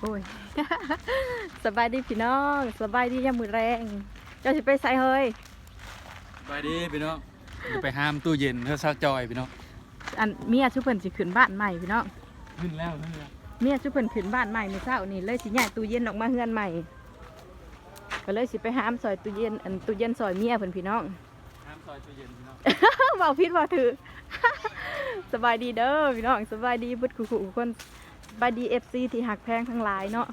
โอ้ยสบายดีพี่น้องสบายดียามมือแรงเจ้าสิไปใส่เฮ้ยไปดิพี่น้องเดี๋ยวไปห้ามตู้เย็นเพื่อซาจอยพี่น้องอันเมียชุเพิ่นสิขึ้นบ้านใหม่พี่น้องขึ้นแล้วขึ้นแล้วเมียชุเพิ่นขึ้นบ้านใหม่มื้อเช้านี่เลยสิย้ายตู้เย็นออกมาเฮือนใหม่ก็เลยสิไปหามซอยตู้เย็นอันตู้เย็นซอยเมียเพิ่นพี่น้องห้ามซอยตู้เย็นพี่น้องเบาพิษเบาถือสบายดีเด้อพี่น้องสบายดีเบุดคุคุคนส บายดีเอฟซีที่หักแพงทั้งหลายเนาะ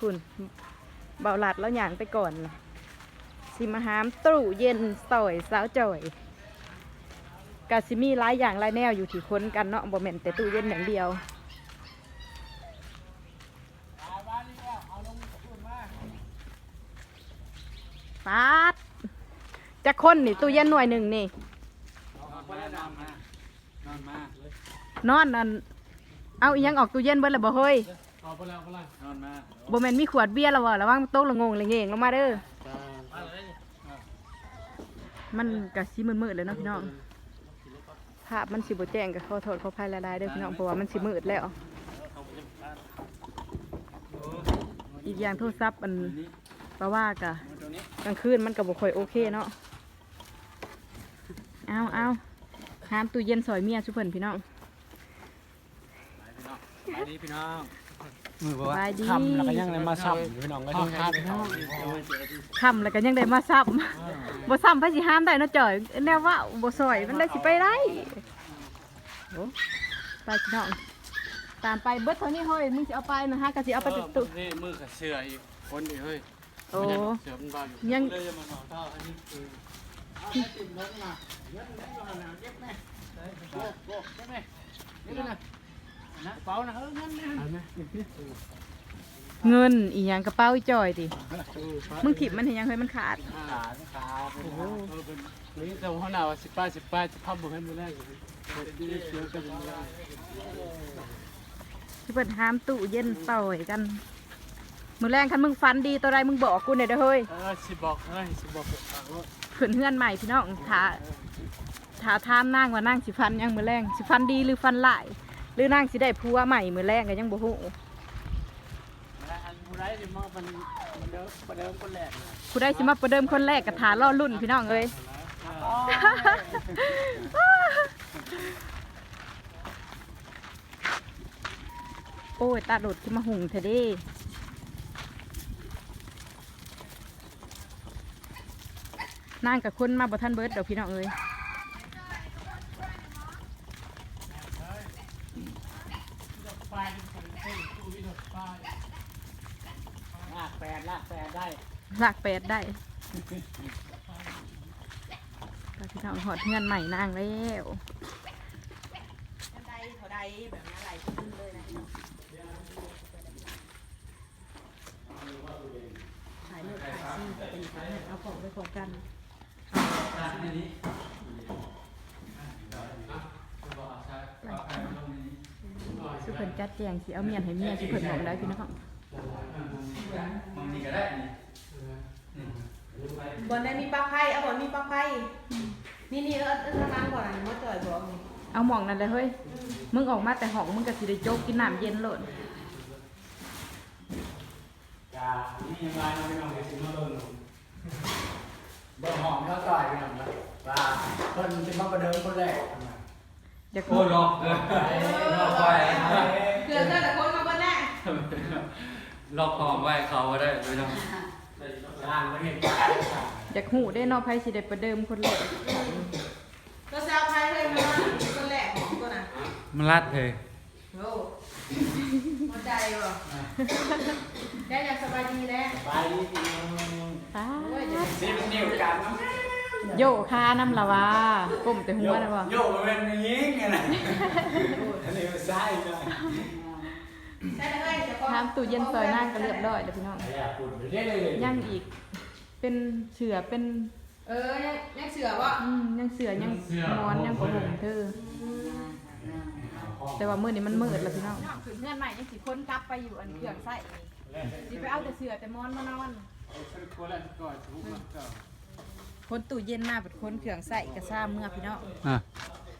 คุณเบาหลัดแล้วหยางไปก่อนสิมาหามตู้เย็นสอยสาวจ่อยกาซิมีหลายอย่างหลายแนวอยู่ที่ค้นกันเนาะบ่แม่นแต่ตู้เย็นอย่างเดียวปาดจะค้นนี่ตู้เย็นหน่วยหนึ่งนี่นอนมา นอนมานอนมานอนอันเอาอีหยังออกตู้เย็นเบิดแล้วบ่เฮ้ยเอาไปแล้วเอาไปแล้วนอนมาบ่แม่นมีขวดเบียร์แล้วบ่ระวังโต๊ะละงงละเงงลงมาเด้อมันก็สิมืดๆเลยเนาะพี่น้องภาพมันสิบ่แจ้งก็ขอโทษขออภัยหลายๆเด้อพี่น้องเพราะว่ามันสิมืดแล้ว อีกอย่างโทรศัพท์อันเพราะว่าก็ตรงนี้กลางคืนมันก็บ่ค่อยโอเคเนาะเอาเอาห้ามตู้เย็นซอยเมียชุเพิ่นพี่น้องไป ดิพี่น้องมือบอกสว่าบายดีทำแล้วก็ยังเลยมาซ้ำพี่น้องก็พ่อยังค้าให้พี่น้องค่ำแล้วก็ยังได้มาซ้ำบ่ซ้ำไปสิห้ามได้เนาะจ่อยแนวว่าบ่ซอยมันได้สิไปได้โอ้ไปพี่น้องตามไปเบิดเท่านี้เฮ้ยมึงสิเอาไปนะฮะก็สิเอาไปติดตุนี่มือกับเสืออีกคนอีกเฮ้ยโอ้เสือมันบางอยู่ยังเลยจะมาสองเท่าอั นะเป๋านะเออเงินนะเงินอีหยังกระเป๋าอีจอยติมึงถิบมันเห็นยังเฮ้ยมันขาด ขาขาโอ้โหเป็นนี่แต่ว่าหนาวสิบป้าสิบป้าจะพับบุให้มือแรกอยู่ดีเชียวกันมือแรกสิเปิดห้ามตู้เย็นซอยกัน มือแรงคันมึงฟันดีตัวใดมึงบอกกูหน่อยเด้อเฮ้ยเออสิบอกเฮ้ยสิบอกฝากรถขึ้นเฮือนใหม่พี่น้องถาถาถามนางว่านางสิฟันยังมือแรงสิฟันดีหรือฟันหลาย หรือนางสิได้ผัวใหม่มือแรงก็ยังบ่ฮู้อันผู้ร้ายดิมองมันมันเดิมประเดิมคนแรกผู้ใดสิมาประเดิมคนแรกก็ถาล่อรุ่นพี่น้องเอ้ยโอ้ยตาโดดขึ้นมาหุงเธอเด้นางกับคนมาบ่ทันเบิร์ดเดี๋ยวพี่น้องเอ้ย ลากแปดลากแปดได้ลากแปดได้ก็พี่น้องหอดเงื่อนใหม่นางแล้วถ่ายเลือกถ่ายซีเป็นถ่ายเอาของไปของกันสุเพิ่นจัดแจงสิเอาเมียนให้เมียสุเพิ่นบอกได้พี่น้องบนได้มีปลั๊กไฟเอาบนมีปลั๊กไฟนี่นี่เออเออทางนั้นก่อนอันนี้มาจ่อยบอกนี่เอาหมองนั่นเลยเฮ้ย มึงออกมาแต่ห้องมึงก็สิได้โจกกินน้ำเย็นโลดจ้านี่ยังไงน้องพี่น้องเดี๋ยวสิมาเบิ่งเบิ่งหอมแล้วต่อยพี่น้องนะว่าเพิ่นสิมาประเดิมคนแรก อยากโอ้ล็อกเลยล็อกไว้เกิดแต่คนมาบนแน่ล็อกของไว้เขาก็ได้ไม่ต้องล่างไม่เห็นอยากหูได้นอไผสิได้ประเดิมคนแรกก็แซวไฟเลยมาคนแรกของตัวน่ะมันรัดเลยโอ้หัวใจบ่แกอยากสบายดีแล้วไปดีพี่น้องป๊าโอ้ยเป็นนิวกันเนาะ โยคาน้ำละวาก้มแต่หัวนะบ่โยกมันเป็นอย่างงี้ไงนะอันนี้มันซ้ายเลยใช่เลยจะทำตู้เย็นซอยนั่งก็เรียบร้อยแล้วพี่น้องไอ้อะพูดไปเรื่อยเลยยังอีก เป็นเสือเป็น เออยังยังเสือบ่อืมยังเสือยังหมอนยังกระหงเธอแต่ว่ามื้อนี้มันมืดแล้วพี่น้องขึ้นเงื่อนใหม่ยังสิคนกลับไปอยู่อันเครื่องใส่สิไปเอาแต่เสือแต่หมอนมานอน คนละก่อนทุกคนก่อนคนตู้เย็นมาเป็นคนเครื่องใส่กระซ่าเมื่อพี่น้องอะ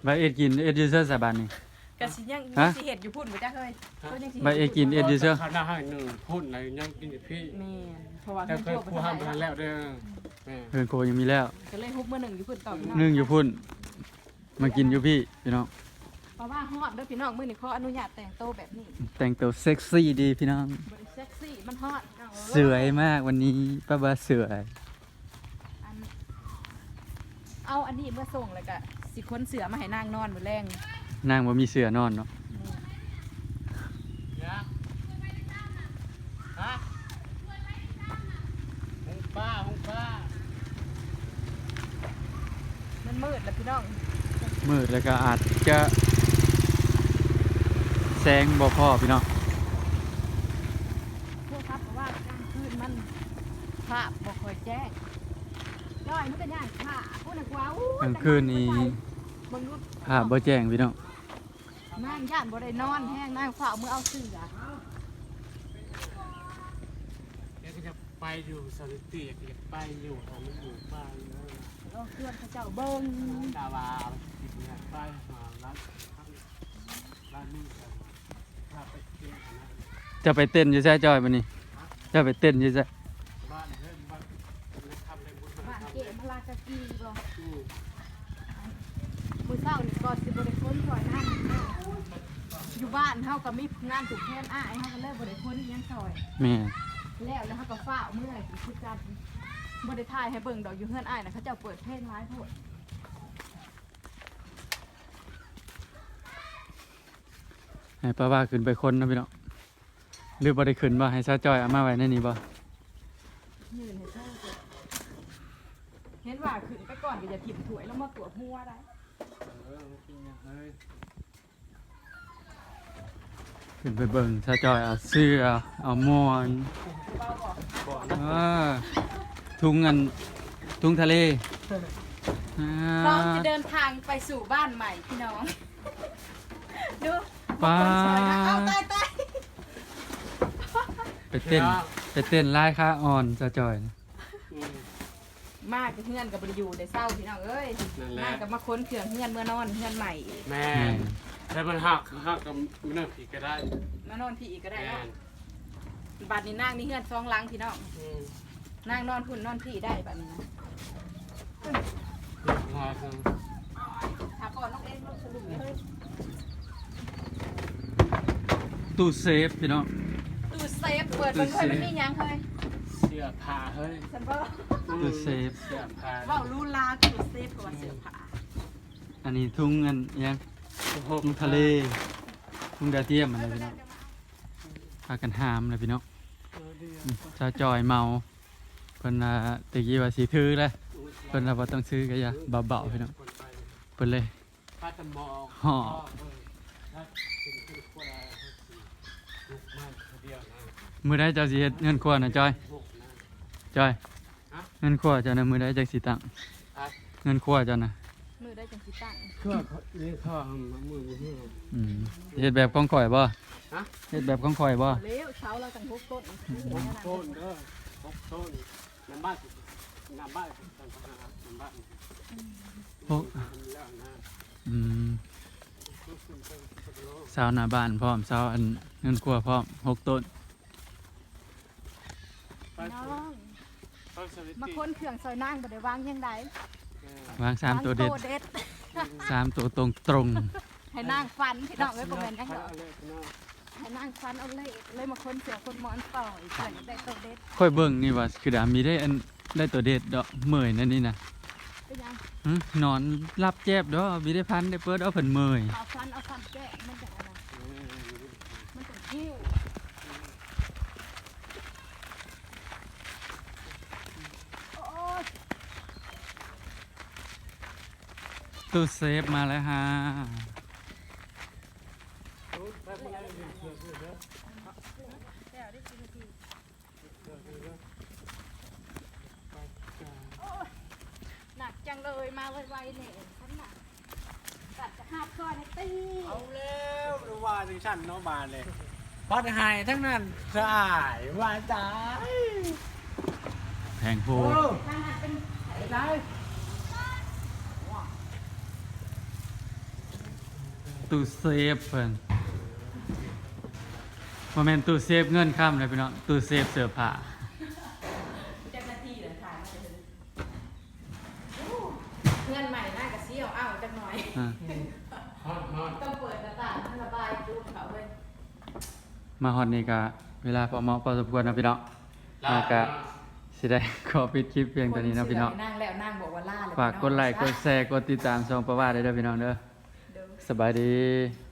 ไปเอ็ดกินเอ็ดยูเซอร์สาบานนี่กกะสิยังฮะ สิเฮ็ดอยู่พุ่นบ่จ้าเฮ้ยก็ยังสิใบเอกินเอ็ดอยู่เชื่อข้าวหน้าให้หนึ่งพูดอะไรยังกินอยู่พี่แม่นเพราะว่าแต่เพิ่นเคยโทรไปผู้ห้ามไปทางไหนแล้วเด้อแม่เพิ่นโคยังมีแล้วก็เลยฮุบมื้อหนึงอยู่พุ่นต่อพี่น้องนึ่งอยู่พุ่นมากินอยู่พี่พี่น้องเพราะว่าฮอดเด้อพี่น้องมื้อนี้ขออนุญาตแต่งโตวแบบนี้แต่งตัวเซ็กซี่ดีพี่น้องบ่ได้เซ็กซี่มันฮอดน้องสวยมากวันนี้ป้าบาสวยอัน เอาอันนี้เมื่อส่งแล้วก็สิค้นเสือมาให้นางนอนมื้อแรงนางบ่มีเสื้อนอนเนาะยะฮะหงป้าหงป้ามันมืดแล้วพี่น้อง มืดแล้วก็อาจจะแสงบ่พอพี่น้องพวกครับเพราะว่ากลางคืนมันภาพบ่ค่อยแจ้งย่อยมันก็ย่างผ้าพูดน่ะ กว่าอู้กลางคืนนี้เบิ่งดูภาพบ่แจ้งพี่น้องนางย่านบ่ได้นอนแห้งนางเฝ้ามือเอาเสือเดี๋ยวก็จะไปอยู่สถิติอยากจะไปอยู่ของอยู่บ้านเนอะเอาเพื่อนเขาเจ้าเบิ่งดาวาติดเนี่ยไปหาร้านร้านนี้กันถ้าไปเที่ยวนะจะไปเต้นอยู่ใช่จอยบัดนี้จะไปเต้นอยู่ใช่ บ้านเพื่อนบ้านทำอะไรบุญ บ้าน ทำ เกะมาลากะกีบ่ อืม มื้อเช้านี่ก่อนสิบ่ได้ค้นซอยนางอยู่บ้านเฮาก็มีงานถูกแทนอ้ายเฮาก็เลยบ่ได้ค้นอิหยังซอย แม่แล้วแล้วเขาก็ฝ้าเมื่อยคือจันบริทายให้เบิ่งดอกอยู่เฮือนอ้ายนะเขาเจะเปิดเพลงร้ายโพดให้ป้าว่าขึ้นไปคนนะพี่น้องหรือบ่ได้ขึ้นบ่ให้ซาจอยเอามาไว้ในนี้บ่ยืนให้เช่าเถอะเห็นว่าขึ้นไปก่อนก็จะถิ่มถ้วยแล้วมาตรวจหัวได้ ขึ้นไปเบิ่งซาจอยเอาเสื้อเอาหมอนเบาบอกก่อนอ่าทุ่งเงินทุ่งทะเลอ่าพร้อมจะเดินทางไปสู่บ้านใหม่พี่น้อง ดูป้าคนสวยนะเอาตายตาย ไปเต้นไปเต้นลายค่าอ่อนซาจอยนะอืมมากกับ เฮือนกับบริยูได้เศร้าพี่น้องเอ้ยนั่นแหละมากกับมาค้นเครื่องเฮือนเมื่อนอนเฮือนใหม่อีกแม่แม่แต่มันหักหักกับมันน่าผีก็ได้มานอนพี่อีกก็ได้แม่เนาะบัดนี้นางนี่เฮือนซองหลังพี่น้องอืมนางนอนพุ่นนอนพี่ได้บัดนี้นะพากันถามก่อนน้องเอ็นลูกสรุปเลยตู้เซฟพี่น้อง ตู้เซฟเปิดมันเคยมันมีหยังเคยเสื้ อผ้าเฮ้ยฉันบอกตู้เซฟ เสื้อผ้าว่าลูลาตู้เซฟกับว่าเสื้อผ้าอันนี้ทุ่งเงินอิหยังทุ่งทะเลทุ่งดาวเทียมอะไรพี่น้องพากันหามเลยพี่น้องเออดีอืมซาจอยเมาเพิ่นน่ะตะกี้ว่าสิถือเลยเพิ่นน่ะบ่ต้องซื้อก็อย่าเบาๆพี่น้องคนไปเพิ่นเลยป้าจะมองห่อเออถ้าเป็นคนคนอะไรลุกมากเดียวนะมื้อใดเจ้าสิเฮ็ดเงินครัวน่ะจอยลุกนะ จอยฮะเงินครัวเจ้าน่ะมื้อใดจักสิตั้งครับเงินครัวเจ้าน่ะมือได้จังสิตั้งเครื่องเขาเรียกข้าวมือมือมืออืมเฮ็ดแบบของข่อยบ่ฮะเฮ็ดแบบของข่อยบ่เลี้ยวเช้าเราจังพกต้นหกต้นเด้อหกต้นน้ำบ้านน้ำบ้านน้ำบ้านน้ำบ้านโอ้แล้วนะอืมสาวหน้าบ้านพร้อมสาวอันเงินครัวพร้อมหกต้นไปน้อง ไปสวิตมาค้นเครื่องซอยนางบ่ได้วางยังไดวางสามตัวเด็ดวางเด็ดสามตัวตรงตรงให้นางฟันพี่น้องไว้ประมาณนั้นไปเหรอเอาเลยพี่น้องให้นางฟันเอาเลยเลยมาค้นเสือคนหมอนต่อยเพื่อนได้ตัวเด็ดค่อยเบิ่งนี่ว่าคือดามีได้อันได้ตัวเด็ดดอกเมยนั่นนี่นะเป็นยังหึนอนรับแจ็บดอกมีได้พันได้เปิดเอาเพิ่นเมยเอาฟันเอาฟันแกะมันจะอะไรมันจะคิ้วโอ้ย ตู้เซฟมาแล้วฮะหนักจังเลยมาไวๆเนี่ยฉันหนักตัดจะห้าข้อในตีเอาแล้วดูว่าถึงชั้นเน้องบานเลยพอดหายทั้งนั้นสะอาดว่าจ้าแพงโพโอ้ทางหันเป็นได้ ตู้เซฟเพิ่นบ่แม่นตู้เซฟเงินค้ำเลยพี่น้องตู้เซฟเสื้อผ้าเจ้าหน้าที่เหรอถ่ายมาเลยโอ้เพื่อนใหม่น่ากระเซี่ยวอ้าวจักหน่อย อ่าฮอดฮอดต้องเปิดหน้าต่างให้ระบายดูเขาเลยมาฮอดนี่ก็เวลาพอเหมาะพอสมควรนะพี่น้องอ่าก็สิได้ ขอปิดคลิปเพียงเท่านี้นะพี่น้องนั่งแล้วนั่งบอกว่าล่าเลยฝากกดไลค์กดแชร์กดติดตามช่องประวัติได้เด้อพี่น้องเด้อเด้อ สบายดี